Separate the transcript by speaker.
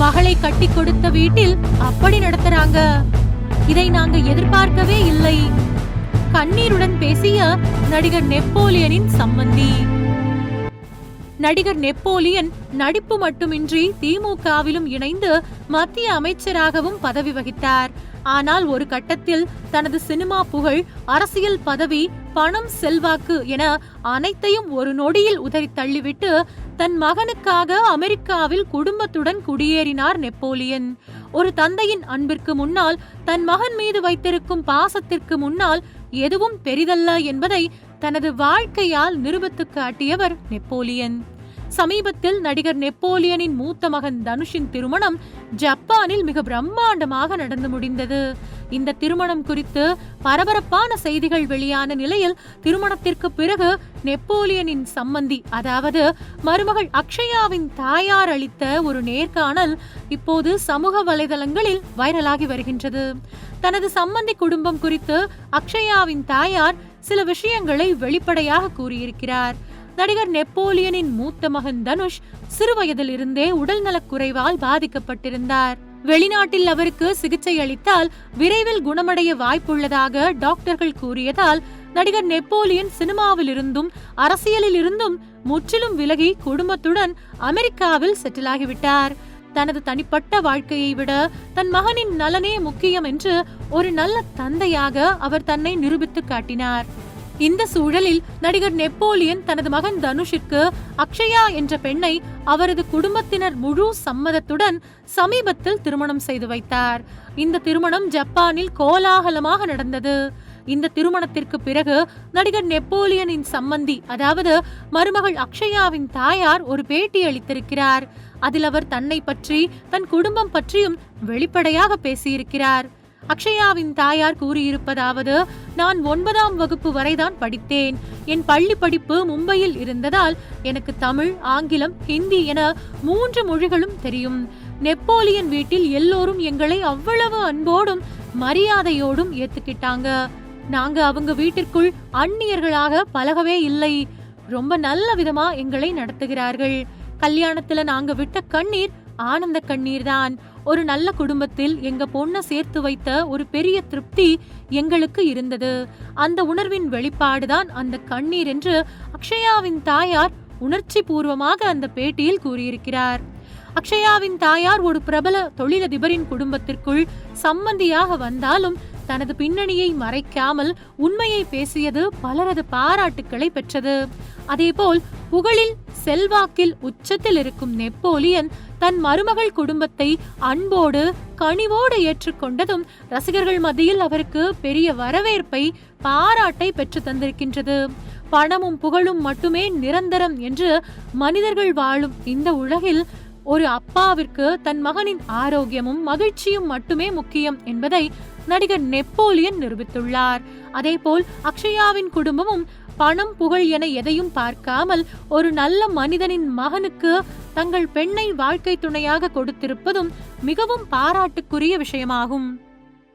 Speaker 1: மகளை கட்டி கொடுத்த வீட்டில் அப்படி நடத்துறாங்க. இதை நாங்க எதிர்பார்க்கவே இல்லை. கண்ணீருடன் பேசிய நடிகர் நெப்போலியனின் சம்மந்தி நடிகர் நெப்போலியன் நடிப்பு மட்டுமின்றி திமுகவிலும் இணைந்து மத்திய அமைச்சராகவும் பதவி வகித்தார். ஆனால் ஒரு கட்டத்தில் தனது சினிமா புகழ் அரசியல் பதவி பணம் செல்வாக்கு என அனைத்தையும் ஒரு நொடியில் உதறி தள்ளிவிட்டு தன் மகனுக்காக அமெரிக்காவில் குடும்பத்துடன் குடியேறினார் நெப்போலியன். ஒரு தந்தையின் அன்பிற்கு முன்னால் தன் மகன் மீது வைத்திருக்கும் பாசத்திற்கு முன்னால் எதுவும் பெரிதல்ல என்பதை தனது வாழ்க்கையால் நிரூபித்துக் காட்டியவர் நெப்போலியன். சமீபத்தில் நடிகர் நெப்போலியனின் மூத்த மகன் தனுஷின் திருமணம் ஜப்பானில் மிக பிரம்மாண்டமாக நடந்து முடிந்தது. இந்த திருமணம் குறித்து பரபரப்பான செய்திகள் வெளியான நிலையில் திருமணத்திற்கு பிறகு நெப்போலியனின் சம்மந்தி அதாவது மருமகள் அக்ஷயாவின் தாயார் அளித்த ஒரு நேர்காணல் இப்போது சமூக வலைதளங்களில் வைரலாகி வருகின்றது. தனது சம்மந்தி குடும்பம் குறித்து அக்ஷயாவின் தாயார் சில விஷயங்களை வெளிப்படையாக கூறியிருக்கிறார். நடிகர் நெப்போலியனின் மூத்த மகன் தனுஷ் சிறுவயதிலிருந்தே உடல்நலக் குறைவால் பாதிக்கப்பட்டிருந்தார். வெளிநாட்டில் அவருக்கு சிகிச்சை அளித்தால் விரைவில் குணமடைய வாய்ப்புள்ளதாக டாக்டர்கள் கூறியதால் நடிகர் நெப்போலியன் சினிமாவிலிருந்தும் அரசியலிலிருந்தும் அரசியலில் இருந்தும் முற்றிலும் விலகி குடும்பத்துடன் அமெரிக்காவில் செட்டில் ஆகிவிட்டார். தனது தனிப்பட்ட வாழ்க்கையை விட தன் மகனின் நலனே முக்கியம் என்று ஒரு நல்ல தந்தையாக அவர் தன்னை நிரூபித்து காட்டினார். இந்த சூழலில் நடிகர் நெப்போலியன் தனது மகன் தனுஷிற்கு அக்ஷயா என்ற பெண்ணை அவரது குடும்பத்தினர் முழு சம்மதத்துடன் சமீபத்தில் திருமணம் செய்து வைத்தார். இந்த திருமணம் ஜப்பானில் கோலாகலமாக நடந்தது. இந்த திருமணத்திற்கு பிறகு நடிகர் நெப்போலியனின் சம்மந்தி அதாவது மருமகள் அக்ஷயாவின் தாயார் ஒரு பேட்டி அளித்திருக்கிறார். அதில் அவர் தன்னை பற்றி தன் குடும்பம் பற்றியும் வெளிப்படையாக பேசியிருக்கிறார். அக்ஷயாவின் தாயார் கூறியிருப்பதாவது நான் ஒன்பதாம் வகுப்பு வரைதான் படித்தேன். என் பள்ளி படிப்பு மும்பையில் இருந்ததால் எனக்கு தமிழ் ஆங்கிலம் ஹிந்தி என மூன்று மொழிகளும் தெரியும். நெப்போலியன் வீட்டில் எல்லோரும் எங்களை அவ்வளவு அன்போடும் மரியாதையோடும் ஏத்துக்கிட்டாங்க. நாங்க அவங்க வீட்டிற்குள் அந்நியர்களாக பழகவே இல்லை. ரொம்ப நல்ல விதமா எங்களை நடத்துகிறார்கள். கல்யாணத்துல நாங்க விட்ட கண்ணீர் ஆனந்த கண்ணீர் தான் ஒரு நல்ல குடும்பத்தில் எங்க பொண்ணை சேர்த்து வைத்த ஒரு பெரிய திருப்தி எங்களுக்கு இருந்தது. அந்த உணர்வின் வெளிப்பாடுதான் அந்த கண்ணீர் என்று அக்ஷயாவின் தாயார் உணர்ச்சி பூர்வமாக அந்த பேட்டியில் கூறியிருக்கிறார். அக்ஷயாவின் தாயார் ஒரு பிரபல தொழிலதிபரின் குடும்பத்திற்குள் சம்மந்தியாக வந்தாலும் தனது பின்னணியை மறைக்காமல் உண்மையை பேசியது பலரது பாராட்டுக்களை பெற்றது. அதேபோல் புகழில் செல்வாக்கில் உச்சத்தில் இருக்கும் நெப்போலியன் தன் மருமகள் குடும்பத்தை அன்போடு கனிவோடு ஏற்றுக்கொண்டதும் ரசிகர்கள் மத்தியில் அவருக்கு பெரிய வரவேற்பை பாராட்டை பெற்று தந்திருக்கின்றது. பணமும் புகழும் மட்டுமே நிரந்தரம் என்று மனிதர்கள் வாழும் இந்த உலகில் ஒரு அப்பாவிற்கு தன் மகனின் ஆரோக்கியமும் மகிழ்ச்சியும் மட்டுமே முக்கியம் என்பதை நடிகர் நெப்போலியன் நிரூபித்துள்ளார். அதேபோல் அக்ஷயாவின் குடும்பமும் பணம் புகழ் என எதையும் பார்க்காமல் ஒரு நல்ல மனிதனின் மகனுக்கு தங்கள் பெண்ணை வாழ்க்கை துணையாக கொடுத்திருப்பதும் மிகவும் பாராட்டுக்குரிய விஷயமாகும்.